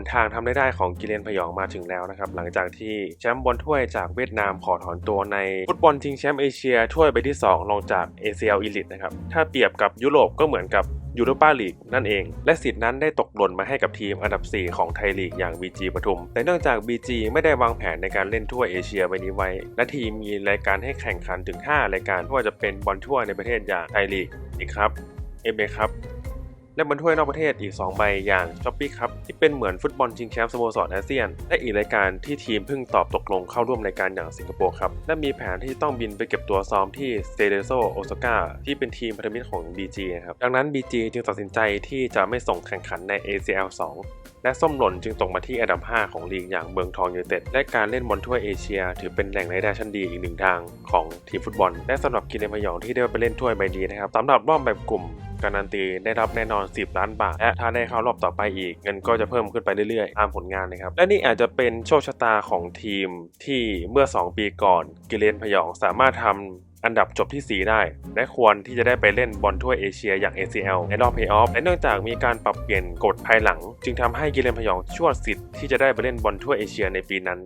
นทางทำได้ได้ของกิเลนพยองมาถึงแล้วนะครับ หลังจากที่แชมป์บอลถ้วยจากเวียดนามขอถอนตัวในฟุตบอลชิงแชมป์เอเชียถ้วยใบที่2ลงจาก ACL Elite นะครับ ถ้าเปรียบกับยุโรปก็เหมือนกับยูโรปาลีกนั่นเอง และสิทธิ์นั้นได้ตกหล่นมาให้กับทีมอันดับ 4 ของไทยลีกอย่าง BG ปทุม แต่เนื่องจาก BG ไม่ได้วางแผนในการเล่นทั่วเอเชียใบนี้ไว้ และทีมมีรายการให้แข่งขันถึง 5 รายการไม่ว่าจะเป็นบอลทั่วในประเทศอย่างไทยลีกอีกครับเอเครับ และบอลถ้วยนอกประเทศอีก 2 ใบอย่างช้อปปี้ครับที่เป็นเหมือนฟุตบอลชิงแชมป์สโมสรอาเซียน และอีกรายการที่ทีมเพิ่งตอบตกลงเข้าร่วมรายการอย่างสิงคโปร์ครับ และมีแผนที่ต้องบินไปเก็บตัวซ้อมที่เซเดโซโอซาก้าที่เป็นทีมพันธมิตรของ BG นะครับดังนั้น BG จึงตัดสินใจที่จะไม่ส่งแข่งขันใน ACL 2และส้มหล่นจึงตกมาที่อันดับ 5 ของลีกอย่างเมืองทองยูไนเต็ดและการเล่นบอลถ้วยเอเชีย ถือเป็นแหล่งรายได้ชั้นดีอีกหนึ่งทางของทีมฟุตบอล และสำหรับกินในพยองที่ได้ไปเล่นถ้วยใบนี้นะครับสำหรับรอบแบบกลุ่ม การันตีได้รับแน่นอน 10 ล้านบาท และถ้าได้เข้ารอบต่อไปอีก เงินก็จะเพิ่มขึ้นไปเรื่อยๆ ตามผลงานนะครับ และนี่อาจจะเป็นโชคชะตาของทีมที่เมื่อ 2 ปีก่อน กิเลนพยองสามารถทำอันดับจบที่ 4 ได้ และควรที่จะได้ไปเล่นบอลถ้วเอเชียอย่าง ACL ในรอบเพย์ออฟและเนื่องจากมีการปรับเปลี่ยนกฎภายหลัง จึงทำให้กิเลนพยองชวดสิทธิ์ที่จะได้ไปเล่นบอลถ้วเอเชียในปีนั้น